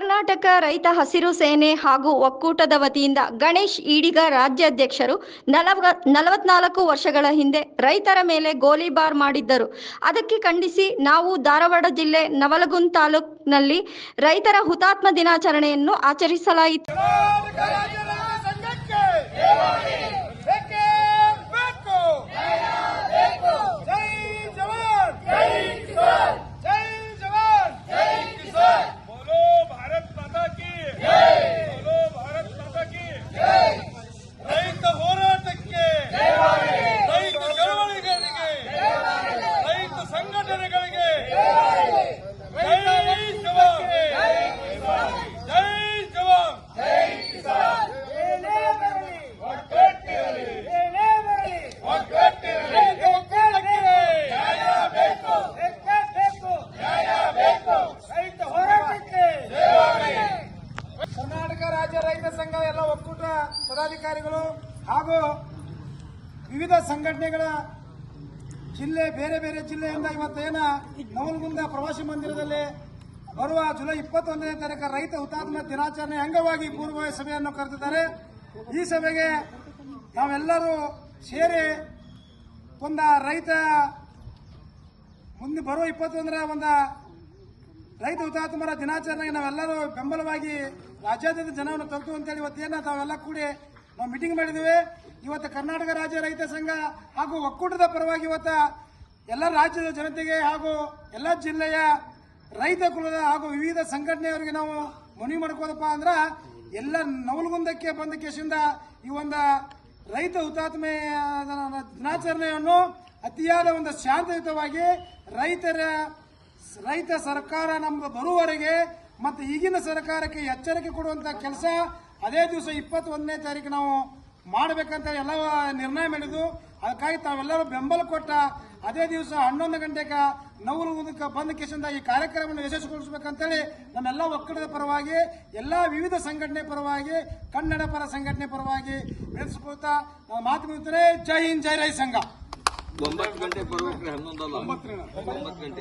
ಕರ್ನಾಟಕ ರೈತ ಹಸಿರು ಸೇನೆ ಹಾಗೂ ಒಕ್ಕೂಟದ ವತಿಯಿಂದ ಗಣೇಶ್ ಈಡಿಗ ರಾಜ್ಯಾಧ್ಯಕ್ಷರು ನಲವ ನಲವತ್ನಾಲ್ಕು ವರ್ಷಗಳ ಹಿಂದೆ ರೈತರ ಮೇಲೆ ಗೋಲಿಬಾರ್ ಮಾಡಿದ್ದರು. ಅದಕ್ಕೆ ಖಂಡಿಸಿ ನಾವು ಧಾರವಾಡ ಜಿಲ್ಲೆ ನವಲಗುಂದ್ ತಾಲೂಕಿನಲ್ಲಿ ರೈತರ ಹುತಾತ್ಮ ದಿನಾಚರಣೆಯನ್ನು ಆಚರಿಸಲಾಯಿತು. ಪದಾಧಿಕಾರಿಗಳು ಹಾಗೂ ವಿವಿಧ ಸಂಘಟನೆಗಳ ಜಿಲ್ಲೆ, ಬೇರೆ ಬೇರೆ ಜಿಲ್ಲೆಯಿಂದ ಇವತ್ತೇನ ನವಲಗುಂದ ಪ್ರವಾಸಿ ಮಂದಿರದಲ್ಲಿ ಬರುವ ಜುಲೈ ಇಪ್ಪತ್ತೊಂದನೇ ತಾರೀಕು ರೈತ ಹುತಾತ್ಮ ದಿನಾಚರಣೆ ಅಂಗವಾಗಿ ಪೂರ್ವಭಾವಿ ಸಭೆಯನ್ನು ಕರೆದಿದ್ದಾರೆ. ಈ ಸಭೆಗೆ ನಾವೆಲ್ಲರೂ ಸೇರಿ ಒಂದು ರೈತ ಮುಂದೆ ಬರುವ ಇಪ್ಪತ್ತೊಂದರ ಒಂದ ರೈತ ಹುತಾತ್ಮರ ದಿನಾಚರಣೆಗೆ ನಾವೆಲ್ಲರೂ ಬೆಂಬಲವಾಗಿ ರಾಜ್ಯಾದ್ಯಂತ ಜನವನ್ನು ತಲುಪು ಅಂತೇಳಿ ಇವತ್ತೇನ ತಾವೆಲ್ಲ ಕೂಡಿ ನಾವು ಮೀಟಿಂಗ್ ಮಾಡಿದ್ದೇವೆ. ಇವತ್ತು ಕರ್ನಾಟಕ ರಾಜ್ಯ ರೈತ ಸಂಘ ಹಾಗೂ ಒಕ್ಕೂಟದ ಪರವಾಗಿ ಇವತ್ತ ಎಲ್ಲ ರಾಜ್ಯದ ಜನತೆಗೆ ಹಾಗೂ ಎಲ್ಲ ಜಿಲ್ಲೆಯ ರೈತ ಕುಲದ ಹಾಗೂ ವಿವಿಧ ಸಂಘಟನೆಯವರಿಗೆ ನಾವು ಮನವಿ ಮಾಡ್ಕೋದಪ್ಪ ಅಂದ್ರೆ ಎಲ್ಲ ನವಲ್ಗುಂದಕ್ಕೆ ಬಂದ ಕೇಸಿಂದ ಈ ಒಂದು ರೈತ ಹುತಾತ್ಮೆ ದಿನಾಚರಣೆಯನ್ನು ಅತಿಯಾದ ಒಂದು ಶಾಂತಿಯುತವಾಗಿ ರೈತರ ರೈತ ಸರ್ಕಾರ ನಮ್ದು ಬರುವವರೆಗೆ ಮತ್ತು ಈಗಿನ ಸರ್ಕಾರಕ್ಕೆ ಎಚ್ಚರಿಕೆ ಕೊಡುವಂತ ಕೆಲಸ ಅದೇ ದಿವಸ ಇಪ್ಪತ್ತೊಂದನೇ ತಾರೀಕು ನಾವು ಮಾಡಬೇಕಂತ ಎಲ್ಲ ನಿರ್ಣಯ ಮಾಡಿದ್ದು. ಅದಕ್ಕಾಗಿ ತಾವೆಲ್ಲರೂ ಬೆಂಬಲ ಕೊಟ್ಟ ಅದೇ ದಿವಸ ಹನ್ನೊಂದು ಗಂಟೆಗೆ ನವರು ಮುಂದಕ್ಕೆ ಬಂದ ಕೇಸಿಂದ ಈ ಕಾರ್ಯಕ್ರಮವನ್ನು ಯಶಸ್ವಿಗೊಳಿಸಬೇಕಂತೇಳಿ ನಮ್ಮೆಲ್ಲ ಒಕ್ಕೂಟದ ಪರವಾಗಿ ಎಲ್ಲ ವಿವಿಧ ಸಂಘಟನೆ ಪರವಾಗಿ ಕನ್ನಡ ಪರ ಸಂಘಟನೆ ಪರವಾಗಿ ನಡೆಸಿಕೊಳ್ತಾ ನಾವು ಮಾತು ಮುಗಿತಾರೆ ಜೈ ಹಿಂದ್ ಜೈ ರೈ ಸಂಘ. ಒಂಬತ್ತು ಗಂಟೆ ಬರ್ಬೇಕ್ರಿ ಹನ್ನೊಂದಲ್ಲ? ಒಂಬತ್ತು ಗಂಟೆ.